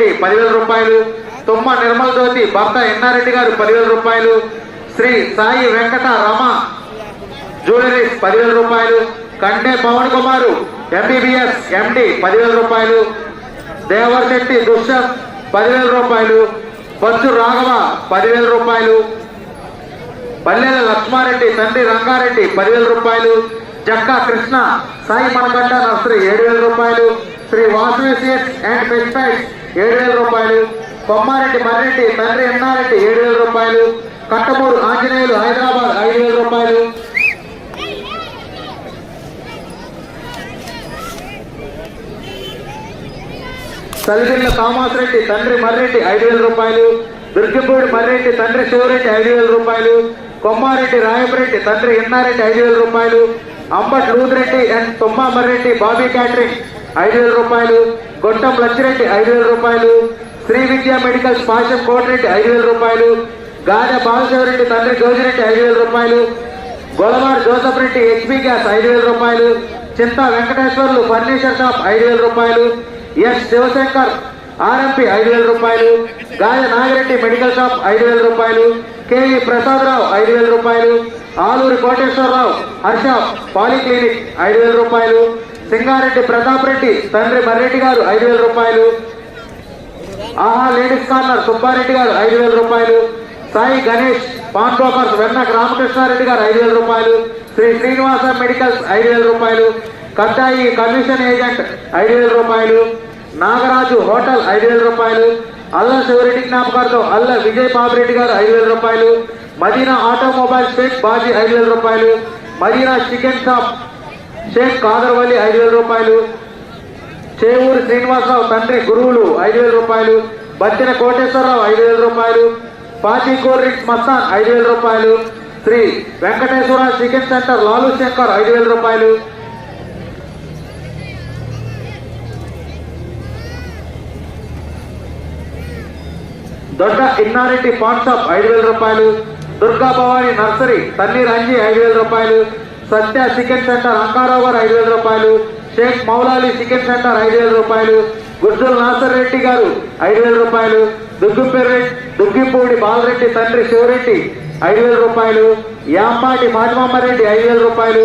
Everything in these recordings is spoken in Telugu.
రెడ్డి పదివేల రూపాయలు. తుమ్మ నిర్మల్ జ్యోతి భర్త ఎన్నారెడ్డి గారు పదివేల రూపాయలు. శ్రీ సాయి వెంకట రమ జ్యువెలరీస్ పదివేల రూపాయలు. కంటే పవన్ కుమారు ఎంబీబీఎస్ ఎండి పదివేల రూపాయలు. దేవర్శెట్టి దుష్యంత్ పదివేల రూపాయలు. బొచ్చు రాఘవ పదివేల రూపాయలు. పల్లెల లక్ష్మారెడ్డి తండ్రి రంగారెడ్డి పదివేల రూపాయలు. జక్కా కృష్ణ సాయి మనకంట నర్సరీ ఏడు వేల రూపాయలు. శ్రీ వాసవేసియస్ అండ్ పెస్టిసైడ్స్ ఏడు వేల రూపాయలు. కొమ్మారెడ్డి మర్రెడ్డి తండ్రి ఎన్నారెడ్డి ఏడు వేల రూపాయలు. కట్టమూరు ఆంజనేయులు హైదరాబాద్ ఐదు వేల రూపాయలు. తల్లిదండ్రుల థామస్ రెడ్డి తండ్రి మర్రెడ్డి ఐదు వేల రూపాయలు. దుర్గపూడి మర్రెడ్డి తండ్రి శివరెడ్డి ఐదు వేల రూపాయలు. కొమ్మారెడ్డి రాయపరెడ్డి తండ్రి ఎన్నారెడ్డి ఐదు వేల రూపాయలు. అంబట్ లూదిరెడ్డి అండ్ తుమ్మా మర్రెడ్డి బాబీ క్యాటరింగ్ ఐదు వేల రూపాయలు గొట్టం లచ్చిరెడ్డి ఐదు వేల రూపాయలు శ్రీ విద్యా మెడికల్స్ పాశం కోటిరెడ్డి ఐదు వేల రూపాయలు గాజ రెడ్డి తండ్రి జోజిరెడ్డి ఐదు వేల రూపాయలు గోలవారి జోసఫ్ రెడ్డి హెచ్పి గ్యాస్ ఐదు వేల రూపాయలు చింత వెంకటేశ్వర్లు ఫర్నిచర్ షాప్ ఐదు వేల రూపాయలు ఎస్ శివశంకర్ ఆర్ఎంపి ఐదు వేల రూపాయలు గాయ నాగిరెడ్డి మెడికల్ షాప్ ఐదు వేల రూపాయలు కేఈ ప్రసాదరావు ఐదు వేల రూపాయలు ఆలూరి కోటేశ్వరరావు హర్ష పాలిక్లినిక్ ఐదు వేల రూపాయలు సింగారెడ్డి ప్రతాప్ రెడ్డి తండ్రి మర్రెడ్డి గారు ఐదు వేల రూపాయలు. ఆహా లేడీస్ కార్నర్ సుబ్బారెడ్డి గారు ఐదు వేల రూపాయలు. సాయి గణేష్ పాన్ బ్రోకర్స్ వెన్నక్ రామకృష్ణారెడ్డి గారు ఐదు వేల రూపాయలు. శ్రీ శ్రీనివాస మెడికల్స్ ఐదు వేల రూపాయలు. కద్దాయి కమిషన్ ఏజెంట్ ఐదు వేల రూపాయలు. నాగరాజు హోటల్ ఐదు వేల రూపాయలు. అల్ల శివరెడ్డి జ్ఞాపకార్థం అల్ల విజయ్ బాబురెడ్డి గారు ఐదు వేల రూపాయలు. మదీనా ఆటోమొబైల్ షేక్ బాజీ ఐదు వేల రూపాయలు. మదీనా చికెన్ షాప్ షేక్ కాదర్వల్లి ఐదు వేల రూపాయలు చేవూరు శ్రీనివాసరావు తండ్రి గురువులు ఐదు వేల రూపాయలు బత్తిన కోటేశ్వరరావు ఐదు వేల రూపాయలు పాచి కూల్ మస్తాన్ ఐదు వేల రూపాయలు శ్రీ వెంకటేశ్వర చికెన్ సెంటర్ లాలు శంకర్ ఐదు వేల రూపాయలు. దొడ్డ ఇన్నారెడ్డి పాన్ షాప్ ఐదు వేల రూపాయలు దుర్గా భవాని నర్సరీ తన్నీర్ అంజీ ఐదు వేల రూపాయలు సత్య చికెన్ సెంటర్ అంకారావు గారు ఐదు వేల రూపాయలు షేక్ మౌలాలి చికెన్ సెంటర్ ఐదు వేల రూపాయలు గుజ్జుల నాసర్ రెడ్డి గారు ఐదు వేల రూపాయలు దుగ్గుపేరు దుగ్గిపూడి బాలరెడ్డి తండ్రి శివరెడ్డి ఐదు వేల రూపాయలు యాంపాటి మాజమామారెడ్డి ఐదు వేల రూపాయలు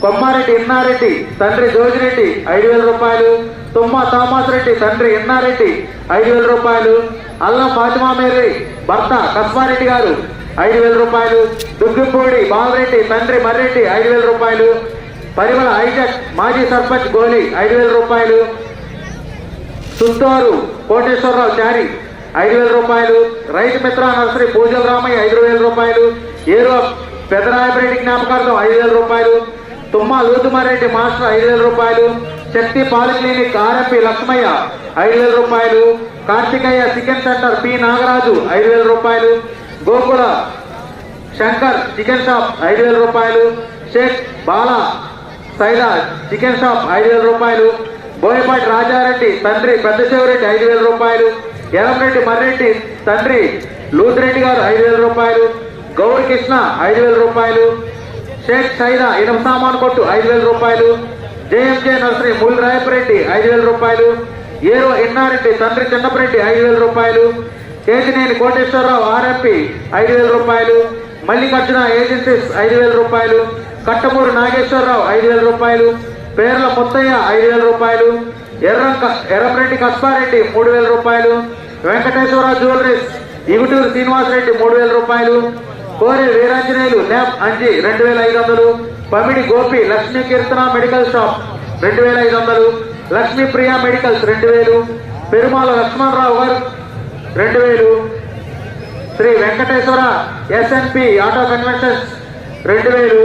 కొమ్మారెడ్డి ఇన్నారెడ్డి తండ్రి జోజిరెడ్డి ఐదు వేల రూపాయలు తుమ్మ థామస్ రెడ్డి తండ్రి ఇన్నారెడ్డి ఐదు వేల రూపాయలు అల్లం ఫాతిమా మేరీ భర్త కస్మారెడ్డి గారు ఐదు వేల రూపాయలు. దుగ్గిపూడి బాలరెడ్డి తండ్రి మర్రెడ్డి ఐదు వేల రూపాయలు. పరిమళ ఐజక్ మాజీ సర్పంచ్ గోలి ఐదు వేల రూపాయలు. సుత్తూరు కోటేశ్వరరావు చారి ఐదు వేల రూపాయలు. రైతు మిత్ర నర్సరీ పూజల రామయ్య ఐదు వేల రూపాయలు. ఏరో పెదరాయపరెడ్డి జ్ఞాపకార్థం ఐదు వేల రూపాయలు. తుమ్మ లూతుమారెడ్డి మాస్టర్ ఐదు వేల రూపాయలు. శక్తి పాలిక్లినిక్ ఆర్ఎంపి లక్ష్మయ్య ఐదు వేల రూపాయలు. Karthikaiah chicken centre P Nagaraju ఐదు వేల రూపాయలు. గోకుల శంకర్ చికెన్ షాప్ ఐదు వేల రూపాయలు షేక్ బాలా సైదా చికెన్ షాప్ ఐదు వేల రూపాయలు బోయపాటి రాజారెడ్డి తండ్రి పెద్దశివరెడ్డి ఐదు వేల రూపాయలు ఎర్రంరెడ్డి మర్రెడ్డి తండ్రి లూతిరెడ్డి గారు ఐదు వేల రూపాయలు గౌరి కృష్ణ ఐదు వేల రూపాయలు షేక్ సైదా ఇనం సామాన్ కొట్టు ఐదు వేల రూపాయలు జేఎంజే నర్సరీ మూలి రాయపరెడ్డి ఐదు వేల రూపాయలు ఏరో ఎన్నారెడ్డి తండ్రి చిన్నపరెడ్డి ఐదు వేల రూపాయలు కేతినేని కోటేశ్వరరావు ఆర్ఎంపి ఐదు వేల రూపాయలు మల్లికార్జున ఏజెన్సీస్ ఐదు వేల రూపాయలు కట్టమూరు నాగేశ్వరరావు ఐదు వేల రూపాయలు పేర్ల ముత్తయ్య ఐదు వేల రూపాయలు ఎర్రంక ఎర్రపరెడ్డి కస్పారెడ్డి మూడు వేల రూపాయలు వెంకటేశ్వర జ్యువెలరీస్ ఇగుటూరు శ్రీనివాసరెడ్డి మూడు వేల రూపాయలు కోరే వీరాంజనేయులు ల్యాబ్ అంజి రెండు వేల ఐదు వందలు పమిడి గోపి లక్ష్మీ కీర్తన మెడికల్ షాప్ రెండు వేల ఐదు వందలు లక్ష్మీ ప్రియా మెడికల్స్ రెండు వేలు పెరుమాల లక్ష్మణరావు గారు రెండు వేలు. Sri Venkateswara SNP auto conventions రెండు వేలు.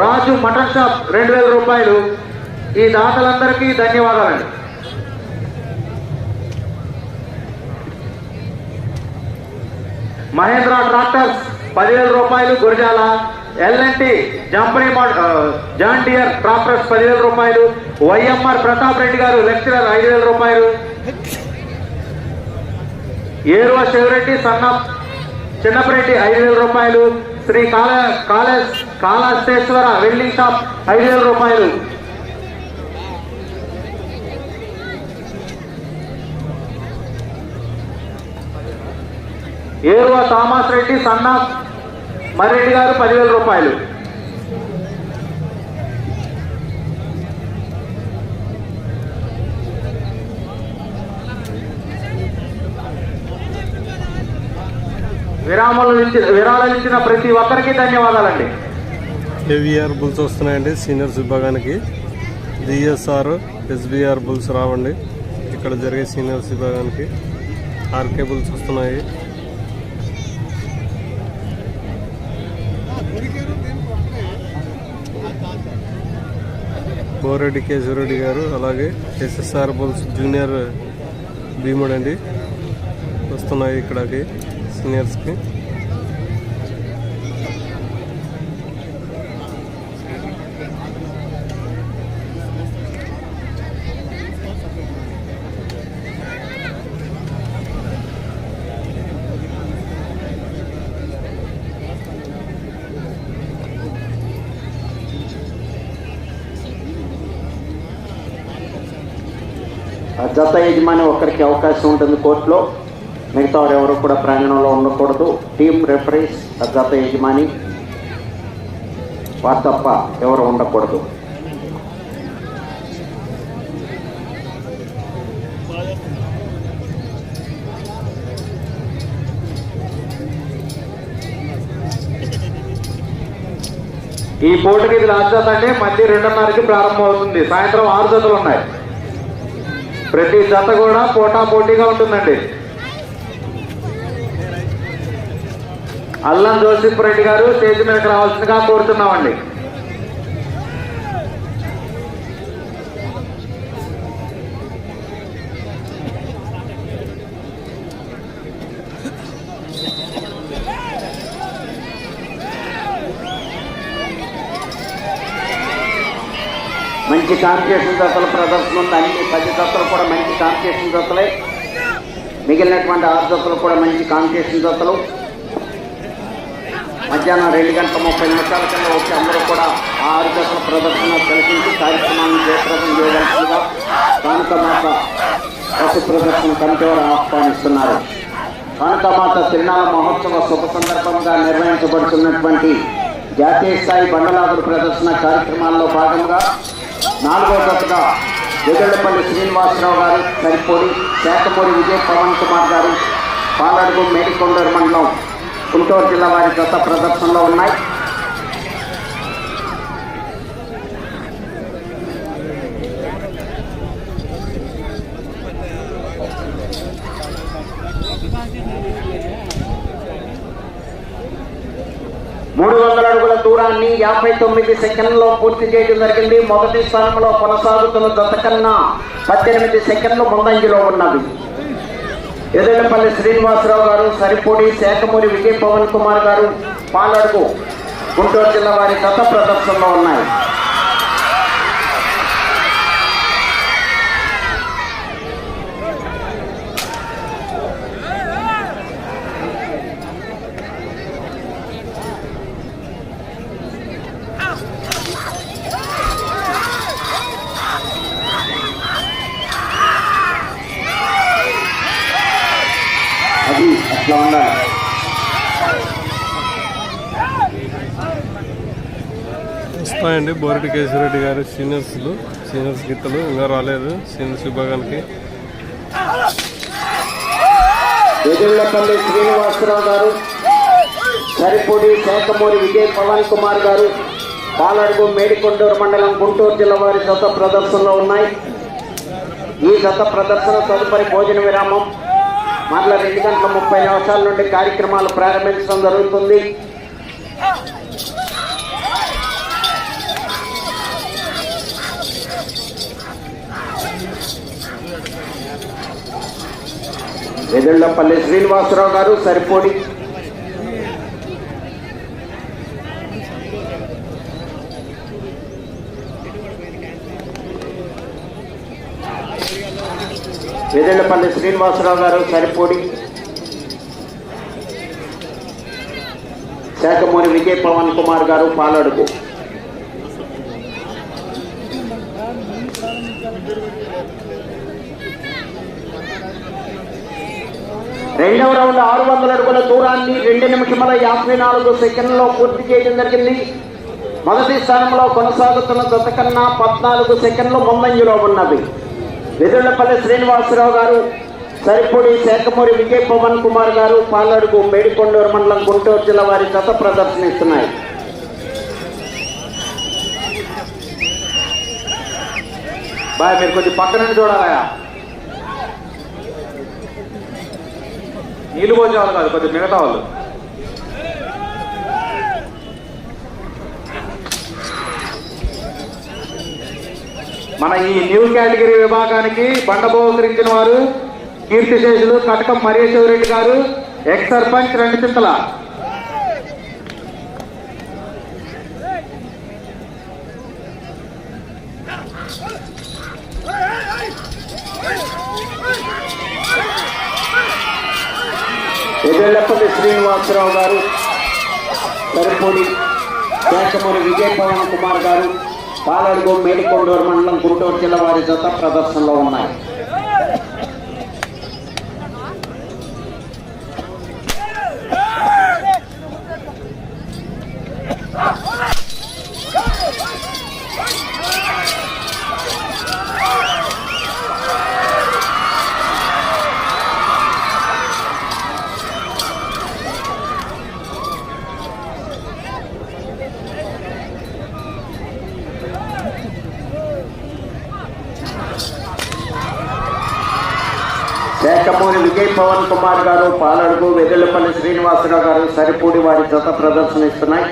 రాజు మటన్ షాప్ రెండు వేల రూపాయలు. ఈ దాతలందరికీ ధన్యవాదాలండి. మహేంద్ర ట్రాక్టర్స్ పదివేల రూపాయలు. Gurazala LNT Jampani John Deere tractors పదివేల రూపాయలు. వైఎంఆర్ ప్రతాప్ రెడ్డి గారు లెక్చరర్ ఐదు వేల రూపాయలు. ఏరువ శివరెడ్డి సన్న చిన్నపరెడ్డి ఐదు వేల రూపాయలు శ్రీ కాళ కాళ కాళహస్తేశ్వర వెల్డింగ్ షాప్ ఐదు వేల రూపాయలు. ఏరువ థామస్ రెడ్డి సన్న మరెడ్డి గారు పదివేల రూపాయలు. విరామాలు ఇచ్చిన విరాళాలు ఇచ్చిన ప్రతి ఒక్కరికి ధన్యవాదాలండి. ఏవిఆర్ బుల్స్ వస్తున్నాయండి సీనియర్స్ విభాగానికి. డిఎస్ఆర్ ఎస్బిఆర్ బుల్స్ రావండి. ఇక్కడ జరిగే సీనియర్స్ విభాగానికి ఆర్కే బుల్స్ వస్తున్నాయి. బోరెడ్డి కేశవరెడ్డి గారు అలాగే ఎస్ఎస్ఆర్ బుల్స్ జూనియర్ భీముడు అండి వస్తున్నాయి ఇక్కడికి. సీనియర్స్కి జత యజమాని ఒక్కరికి అవకాశం ఉంటుంది కోర్టులో. మిగతా ఎవరు కూడా ప్రాంగణంలో ఉండకూడదు. టీం రెఫరీస్ ఆ యజమాని వారు తప్ప ఎవరు ఉండకూడదు. ఈ పోటీకి ఇది లాస్ట్ అంటే మళ్ళీ రెండున్నరకి ప్రారంభం అవుతుంది సాయంత్రం ఆరు జతలు ఉన్నాయి. ప్రతి జత కూడా పోటా పోటీగా ఉంటుందండి. అల్లం జోసిఫ్ రెడ్డి గారు స్టేజ్ మీదకి రావాల్సిందిగా కోరుతున్నామండి. మంచి కాంపిటీషన్ జతల ప్రదర్శన ఉంది అన్ని పది జతలు కూడా మంచి కాంపిటీషన్ జతలే. మిగిలినటువంటి ఆరు జతలు కూడా మంచి కాంపిటీషన్ జతలు. మధ్యాహ్నం రెండు గంటల ముప్పై నిమిషాల కింద వచ్చి అందరూ కూడా ఆ ఆరు జతల ప్రదర్శన తిలకించి కార్యక్రమాన్ని జయప్రదం చేయవలసిందిగా కానుకమాత పశు ప్రదర్శన కమిటీ వారు ఆహ్వానిస్తున్నారు. కానుకమాత తిరునాల మహోత్సవ శుభ సందర్భంగా నిర్వహించబడుతున్నటువంటి జాతీయ స్థాయి బండలాగుడు ప్రదర్శన కార్యక్రమాల్లో భాగంగా నాలుగో దశగా వెగళ్ళపల్లి శ్రీనివాసరావు గారు సరిపోడి శాఖమూరి విజయ్ పవన్ కుమార్ గారు పాలడుగు మేడికొండూరు మండలం గుంటూరు జిల్లా వారి జత ప్రదర్శనలో ఉన్నాయి. మూడు వందల అడుగుల దూరాన్ని యాభై తొమ్మిది సెకండ్లో పూర్తి చేయడం జరిగింది. మొదటి స్థానంలో కొనసాగుతున్న జత కన్నా పద్దెనిమిది సెకండ్లు ముందంజలో ఉన్నది. ఎదలపల్లి శ్రీనివాసరావు గారు సరిపూడి శాఖమూరి విజయ్ పవన్ కుమార్ గారు పాలడుగు గుంటూరు జిల్లా వారి గత ప్రదర్శనలో ఉన్నాయి. వస్తాయండి బోరెడ్డి కేశవరెడ్డి గారు సీనియర్స్లు సీనియర్స్ గీతలు ఇంకా రాలేదు. సీనియర్స్ విభాగానికి ఎదుళ్ళపల్లి శ్రీనివాసరావు గారు సరిపూడి శాఖమూరి విజయ్ పవన్ కుమార్ గారు పాలడుగు మేడికొండూరు మండలం గుంటూరు జిల్లా వారి గత ప్రదర్శనలో ఉన్నాయి. ఈ గత ప్రదర్శన తదుపరి భోజన విరామం. మరల రెండు గంటల ముప్పై నిమిషాల నుండి కార్యక్రమాలు ప్రారంభించడం జరుగుతుంది. ఎదుళ్ళపల్లి శ్రీనివాసరావు గారు సరిపోడి ఎదుళ్ళపల్లి శ్రీనివాసరావు గారు సరిపోడి శాఖమూరి విజయ్ పవన్ కుమార్ గారు పాలడుకు రెండవ రౌండ్ ఆరు వందల అడుగుల దూరాన్ని రెండు నిమిషముల యాభై నాలుగు సెకండ్లో పూర్తి చేయడం జరిగింది. మొదటి స్థానంలో కొనసాగుతున్న జత కన్నా పద్నాలుగు సెకండ్లు ముందంజలో ఉన్నవి వెదుళ్ళపల్లి శ్రీనివాసరావు గారు సరిపొడి శేఖమూరి విజయ్ పవన్ కుమార్ గారు పాలడుగు మేడికొండూరు మండలం గుంటూరు జిల్లా వారి జత ప్రదర్శనిస్తున్నాయి. బాయ్ మీరు కొద్ది పక్కన చూడాలయా నీళ్ళు పోసే వాళ్ళు కాదు కొద్దిగా మిగతా వాళ్ళు. మన ఈ న్యూ కేటగిరీ విభాగానికి బండ బహుకరించిన వారు కీర్తిశేషులు కటకం మరేశ్వరరెడ్డి గారు ఎక్స్ సర్పంచ్ రెండు చింతల ఎదుళ్ళపల్లి శ్రీనివాసరావు గారు సరిపొడి శేషమూరి విజయ పవన్ కుమార్ గారు పాలడుగు మేడికొండూరు మండలం గుంటూరు జిల్లా వారి జత ప్రదర్శనలో ఉన్నాయి. విజయ్ పవన్ కుమార్ గారు పాలడుగు వెదలపల్లి శ్రీనివాసరావు గారు సరిపూడి వారి జత ప్రదర్శనిస్తున్నాయి.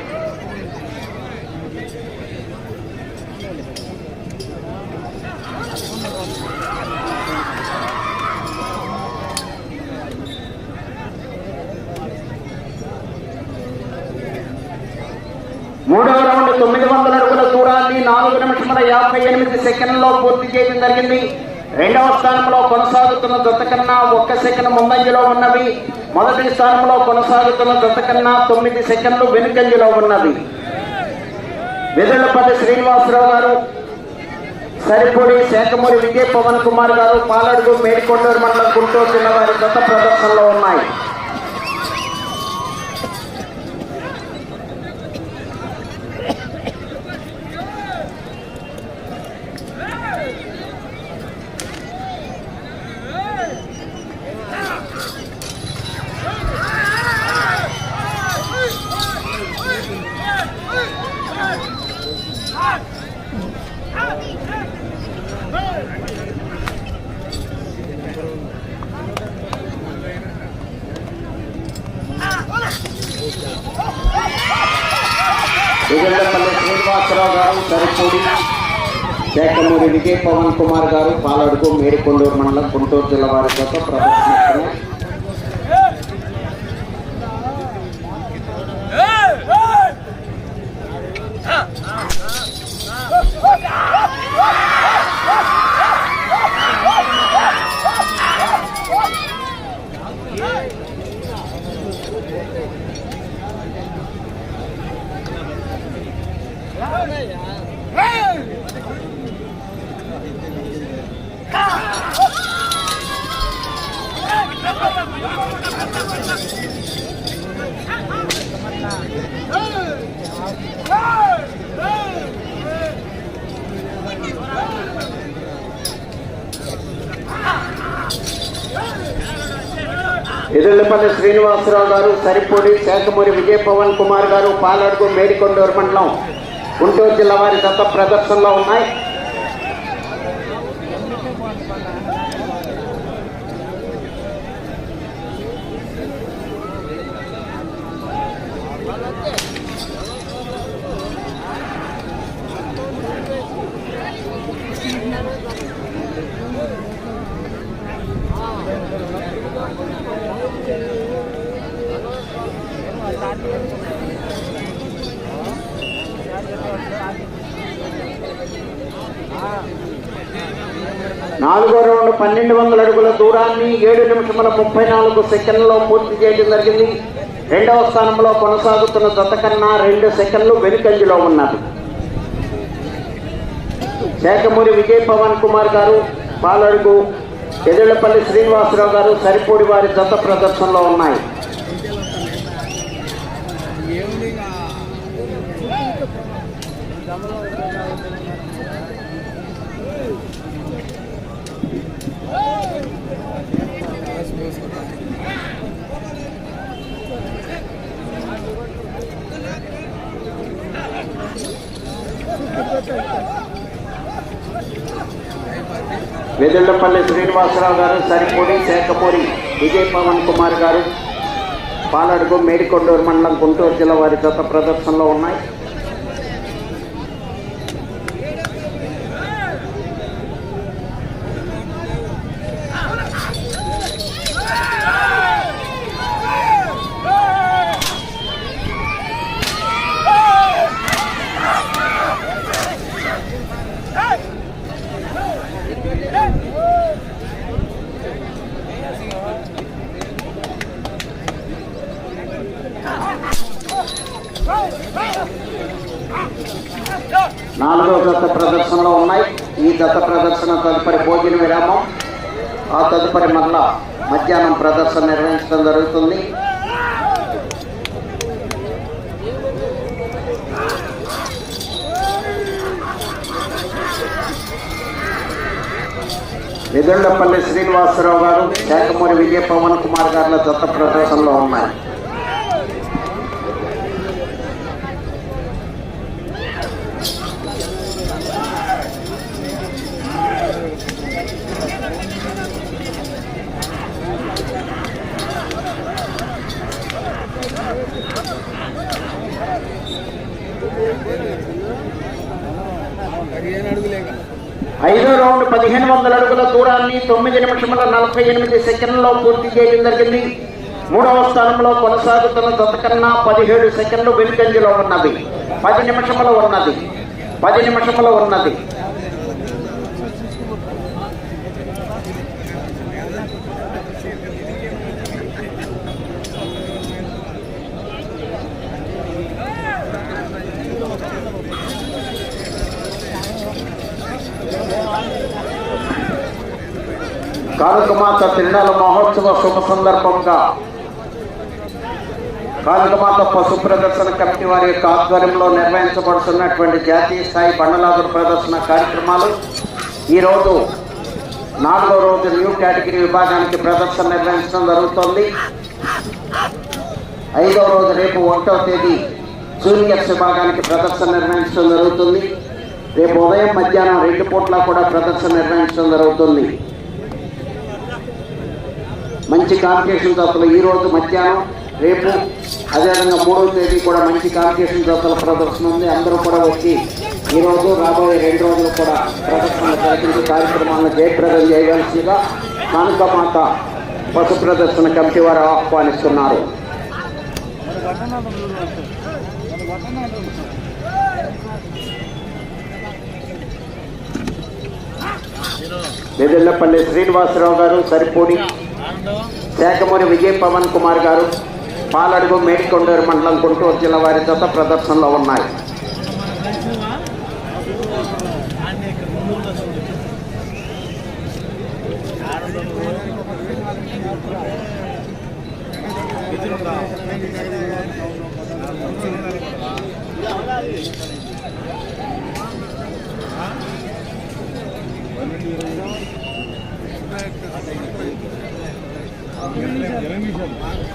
మూడవ రౌండ్ తొమ్మిది వందల అడుగుల దూరాన్ని నాలుగు నిమిషముల యాభై ఎనిమిది సెకండ్లో పూర్తి చేయడం జరిగింది. రెండవ స్థానంలో కొనసాగుతున్న జత కన్నా ఒక్క సెకండ్ ముందంజలో ఉన్నవి. మొదటి స్థానంలో కొనసాగుతున్న జత కన్నా తొమ్మిది సెకండ్లు వెనుకంజలో ఉన్నవి. వెదుళ్ళపల్లి శ్రీనివాసరావు గారు సరిపొడి శేఖమూరి విజయ్ పవన్ కుమార్ గారు పాలడుగు మేడికొండూరు మండలం గుంటూరు జిల్లా వారి గత ప్రదర్శనలో ఉన్నాయి విజయపల్లి శ్రీనివాసరావు గారు సరిపూడి శేఖమూరి విజయ్ పవన్ కుమార్ గారు పాలడుగు మేడికొండూరు మండలం గుంటూరు జిల్లా వారి చేత ప్రదర్శనిస్తున్నాయి ఎదుళ్ళపల్లి శ్రీనివాసరావు గారు సరిపూడి శేఖమూరి విజయ్ పవన్ కుమార్ గారు పాలడుగు మేడికొండూరు మండలం గుంటూరు జిల్లా వారి దత్త ప్రదర్శనలో ఉన్నాయి. నాలుగో రౌండ్ పన్నెండు వందల అడుగుల దూరాన్ని ఏడు నిమిషముల ముప్పై నాలుగు సెకండ్లలో పూర్తి చేయడం జరిగింది. రెండవ స్థానంలో కొనసాగుతున్న జత కన్నా రెండు సెకండ్లు వెనుకంజలో ఉన్నారు శేఖమూరి విజయ్ పవన్ కుమార్ గారు పాలడుగు ఎదుళ్ళపల్లి శ్రీనివాసరావు గారు సరిపూడి వారి జత ప్రదర్శనలో ఉన్నాయి. వెదుళ్ళపల్లి శ్రీనివాసరావు గారు సరిపూడి శేఖపూరి విజయ్ పవన్ కుమార్ గారు పాలడుగు మేడికొండూరు మండలం గుంటూరు జిల్లా వారి జత ప్రదర్శనలో ఉన్నాయి నాలుగో జత ప్రదర్శనలో ఉన్నాయి ఈ జత ప్రదర్శన తదుపరి భోజన విరామం ఆ మధ్యాహ్నం ప్రదర్శన నిర్వహించడం జరుగుతుంది. ఎదుళ్ళపల్లి శ్రీనివాసరావు గారు శాఖమూరి విజయ పవన్ కుమార్ గారుల జత ప్రదర్శనలో ఉన్నాయి. ఐదో రౌండ్ పదిహేను వందల అడుగుల దూరాన్ని తొమ్మిది నిమిషముల నలభై ఎనిమిది సెకండ్లలో పూర్తి చేయడం జరిగింది. మూడవ స్థానంలో కొనసాగుతున్న జతకన్నా పదిహేడు సెకండ్లు వెనుకంజలో ఉన్నది పది నిమిషముల ఉన్నది. పది నిమిషముల ఉన్నది. తిరణాల మహోత్సవ శుభ సందర్భంగా కాళికమాత పశు ప్రదర్శన కమిటీ వారి యొక్క ఆధ్వర్యంలో నిర్వహించబడుతున్నటువంటి జాతీయ స్థాయి బండలాదుడు ప్రదర్శన కార్యక్రమాలు. ఈరోజు నాలుగో రోజు న్యూ కేటగిరీ విభాగానికి ప్రదర్శన నిర్వహించడం జరుగుతోంది. ఐదో రోజు రేపు ఒకటవ తేదీ జూనియర్స్ విభాగానికి ప్రదర్శన నిర్వహించడం జరుగుతుంది. రేపు ఉదయం మధ్యాహ్నం రెండు పూట్ల కూడా ప్రదర్శన నిర్వహించడం జరుగుతుంది. మంచి కాంపిటీషన్ జతలు ఈ రోజు మధ్యాహ్నం రేపు అదేవిధంగా మూడవ తేదీ కూడా మంచి కాంపిటీషన్ జతల ప్రదర్శన ఉంది. అందరూ కూడా వచ్చి ఈ రోజు రాబోయే రెండు రోజులు కూడా ప్రదర్శన జరిగించి కార్యక్రమాలను జయప్రదం చేయవలసిందిగా కానుకమాత పశు ప్రదర్శన కమిటీ వారు ఆహ్వానిస్తున్నారు. వెదెల్లపల్లి శ్రీనివాసరావు గారు సరిపోని శాఖమూరి విజయ్ పవన్ కుమార్ గారు పాలడుగు మేడికొండూరు మండలం గుంటూరు జిల్లా వారి జత ప్రదర్శనలో ఉన్నాయి.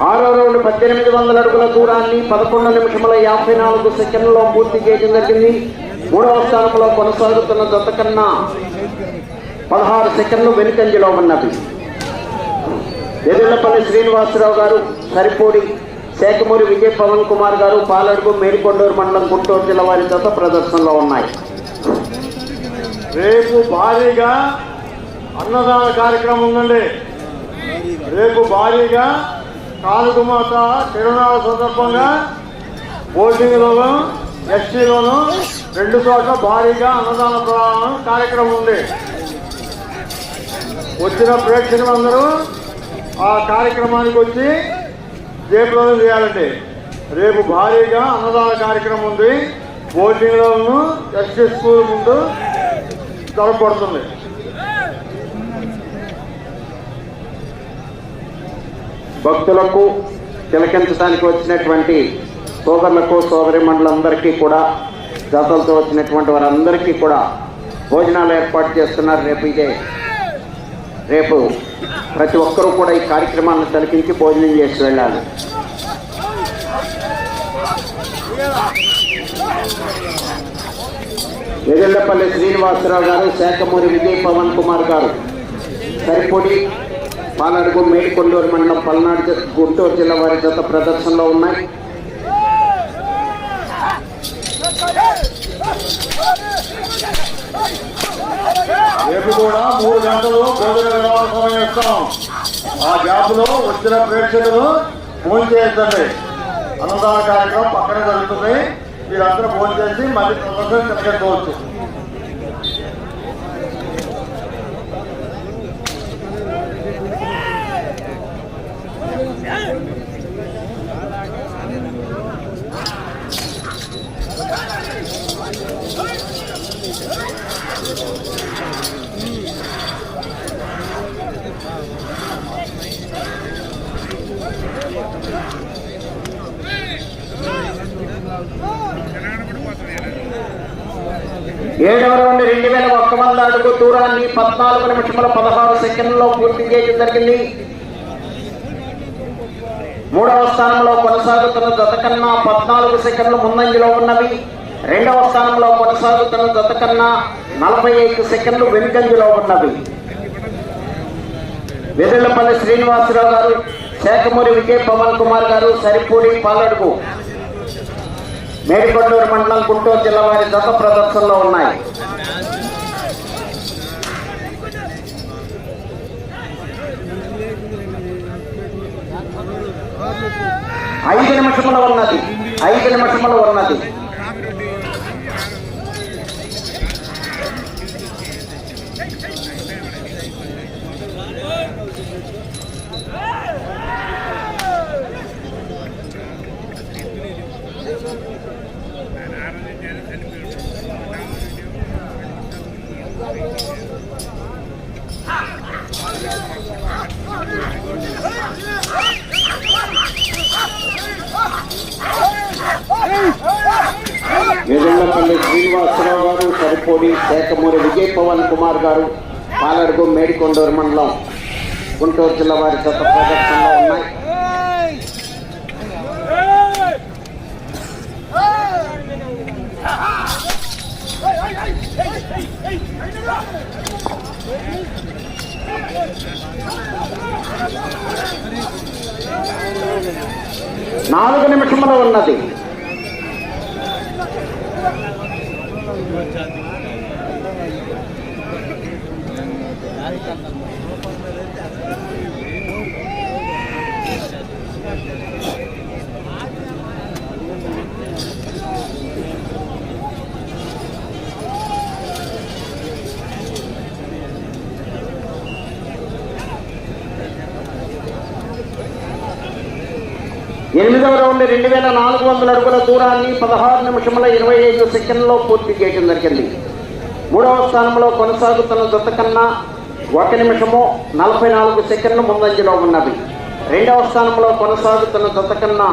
ఆరో రౌండ్ పద్దెనిమిది వందల అడుగుల దూరాన్ని పదకొండు నిమిషముల యాభై నాలుగు సెకండ్లలో పూర్తి చేయడం జరిగింది. మూడవ స్థానంలో కొనసాగుతున్న జత కన్నా పదహారు సెకండ్లు వెనుకంజలో ఉన్నది ఎదుర్లపల్లి శ్రీనివాసరావు గారు సరిపూడి శేఖమూరి విజయ్ పవన్ కుమార్ గారు పాలడుగు మేడికొండూరు మండలం గుంటూరు జిల్లా వారి జత ప్రదర్శనలో ఉన్నాయి. రేపు భారీగా అన్నదాన కార్యక్రమం ఉందండి. రేపు భారీగా కాలుగుమాత తిరునాళ్ళ సందర్భంగా బోర్డింగ్లోను ఎస్టీలోనూ రెండు చోట్ల భారీగా అన్నదాన ప్ర- కార్యక్రమం ఉంది. వచ్చిన ప్రేక్షకులందరూ ఆ కార్యక్రమానికి వచ్చి జయప్రదం చేయాలండి రేపు భారీగా అన్నదాన కార్యక్రమం ఉంది. బోర్డింగ్లోనూ ఎస్టీ స్కూల్ ముందు జరగబడుతుంది భక్తులకు తిలకించడానికి వచ్చినటువంటి సోదరులకు సోదరి మండలందరికీ కూడా జతలతో వచ్చినటువంటి వారందరికీ కూడా భోజనాలు ఏర్పాటు చేస్తున్నారు. రేపు ఇదే. రేపు ప్రతి ఒక్కరూ కూడా ఈ కార్యక్రమాన్ని తలకించి భోజనం చేసి వెళ్ళాలి. వెదల్లపల్లి శ్రీనివాసరావు గారు శాఖమూరి విజయ్ పవన్ కుమార్ గారు సరిపొడి పాలడుగు మేడికొండూరు మండలం పల్నాడు గుంటూరు జిల్లా వారి జత ప్రదర్శనలో ఉన్నాయి. రేపు కూడా మూడు గంటలు భోజన విరామ సమయం ఇస్తాం ఆ గ్యాప్లో వచ్చిన ప్రేక్షకులు ఫోన్ చేయండి. అన్నదాన కార్యక్రమం పక్కనే జరుగుతుంది. మీరందరూ ఫోన్ చేసి మళ్ళీ ప్రదర్శన తిరగట్టుకోవచ్చు ఏడవ రౌండ్ రెండు వేల ఒక్క వంద అడుగు దూరాన్ని పద్నాలుగు నిమిషముల పదహారు సెకండ్లలో పూర్తి చేయడం జరిగింది. మూడవ స్థానంలో కొనసాగుతున్న జత కన్నా పద్నాలుగు సెకండ్లు ముందంజలో ఉన్నవి. రెండవ స్థానంలో కొనసాగుతున్న జత కన్నా నలభై ఐదు సెకండ్లు వెనుకంజలో ఉన్నవి వెదళ్ళపల్లి శ్రీనివాసరావు గారు శాఖమూరి విజయ్ పవన్ కుమార్ గారు సరిపూడి పాలడుగు. మేడికొండూరు మండలం గుంటూరు జిల్లా వారి జత ప్రదర్శనలో ఉన్నాయి. ఐదు నిమిషములు ఉన్నది. ఐదు నిమిషములు ఉన్నది. వెదళ్ళపల్లి శ్రీనివాసరావు గారు సరిపోడి శేఖమూరి విజయ్ పవన్ కుమార్ గారు పాలడుగు మేడికొండూరు మండలం గుంటూరు జిల్లా వారి గత ప్రదర్శనలో ఉన్నాయి. నాలుగు నిమిషంలో ఉన్నది. ఎనిమిదవ రౌండ్ రెండు వేల నాలుగు వందల అడుగుల దూరాన్ని పదహారు నిమిషముల ఇరవై ఐదు సెకండ్లో పూర్తి చేయడం జరిగింది. మూడవ స్థానంలో కొనసాగుతున్న జత కన్నా ఒక నిమిషము నలభై నాలుగు సెకండ్లు ముందంజలో ఉన్నవి రెండవ స్థానంలో కొనసాగుతున్న జత కన్నా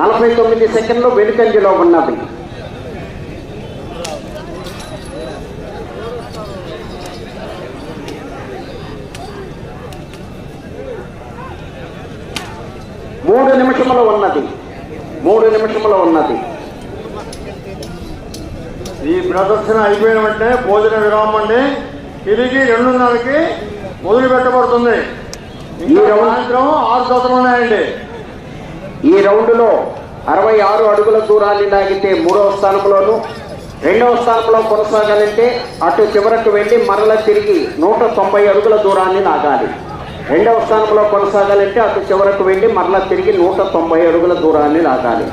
నలభై తొమ్మిది సెకండ్లు వెనుకంజలో ఉన్నవి మూడు నిమిషములు ఉన్నది. మూడు నిమిషములు ఉన్నది. ఈ ప్రదర్శన అయిపోయిన వెంటనే భోజన విరామం అండి తిరిగి రెండున్నరకి మొదలు పెట్టబడుతుంది. ఈ సాయంత్రం ఆరు జతలు ఉన్నాయండి. ఈ రౌండ్లో అరవై ఆరు అడుగుల దూరాన్ని లాగితే మూడవ స్థానంలోను రెండవ స్థానంలో కొనసాగాలంటే అటు చివరకు వెళ్ళి మరల తిరిగి నూట తొంభై అడుగుల దూరాన్ని లాగాలి. రెండవ స్థానంలో కొనసాగాలంటే అటు చివరకు వెళ్ళి మరల తిరిగి నూట తొంభై అడుగుల దూరాన్ని లాగాలి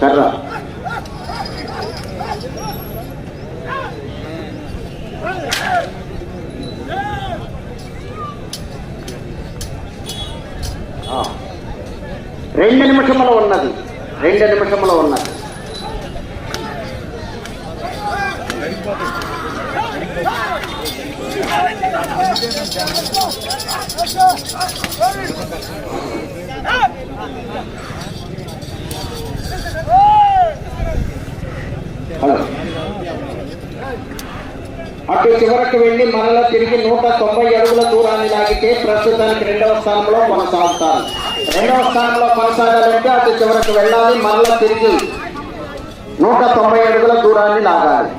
కర్ర ఆ. రెండు నిమిషములు ఉన్నది రెండు నిమిషములు ఉన్నది హలో అటు చివరకు వెళ్ళి మరలా తిరిగి నూట తొంభై అడుగుల దూరాన్ని లాగితే ప్రస్తుతానికి రెండవ స్థానంలో కొనసాగుతారు రెండవ స్థానంలో కొనసాగాలంటే అటు చివరకు వెళ్ళాలి మరలా తిరిగి నూట తొంభై అడుగుల దూరాన్ని లాగాలి.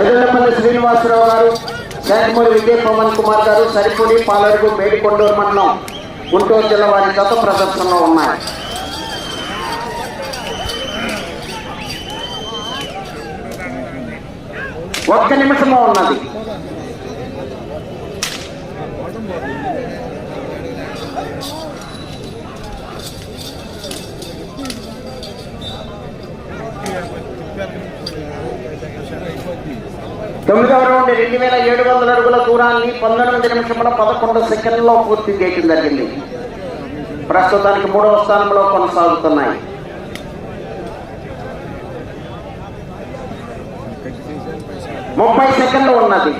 ఎదుళ్ళపల్లి శ్రీనివాసరావు గారు శాఖమూరి విజయ్ పవన్ కుమార్ గారు సరిపూడి పాలరుగు మేడికొండూరు మండలం గుంటూరు జిల్లా వారి గత ప్రదర్శనలో ఉన్నాయి. ఒక్క నిమిషంలో ఉన్నది. తొమ్మిదవ రౌండ్ రెండు వేల ఏడు వందల అడుగుల దూరాన్ని పంతొమ్మిది నిమిషముల పదకొండు సెకండ్లలో పూర్తి చేయడం జరిగింది. ప్రస్తుతానికి మూడవ స్థానంలో కొనసాగుతున్నాయి. ముప్పై సెకండ్లు ఉన్నది.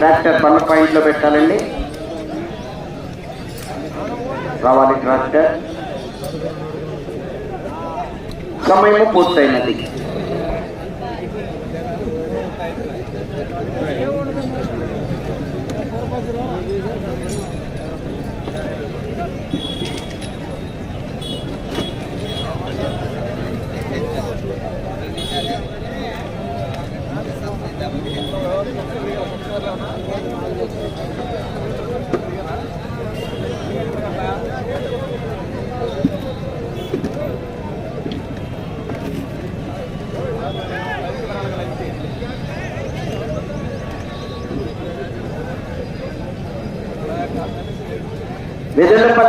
ట్రాక్టర్ బండ పాయింట్లో పెట్టాలండి. రావాలి ట్రాక్టర్. సమయము పూర్తయినది.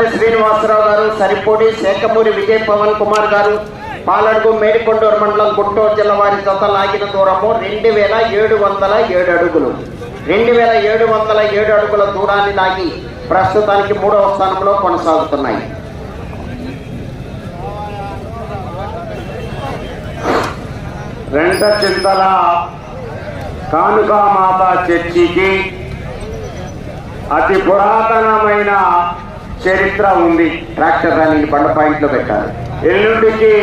విజయపల్లి శ్రీనివాసరావు గారు సరిపోడి శేఖమూరి విజయ్ పవన్ కుమార్ గారు పాలడుగు మేడికొండూరు మండలం గుంటూరు జిల్లా వారి జత లాగిన దూరము రెండు వేల ఏడు వందల ఏడు అడుగులు. రెండు వేల ఏడు వందల ఏడు అడుగుల దూరాన్ని లాగి ప్రస్తుతానికి మూడవ స్థానంలో కొనసాగుతున్నాయి. రెండ చింతల కానుకామాత చర్చికి అతి పురాతనమైన చరిత్ర ఉంది. ట్రాక్టర్ రాని బండ పాయింట్లో పెట్టాలి ఎల్లుండికి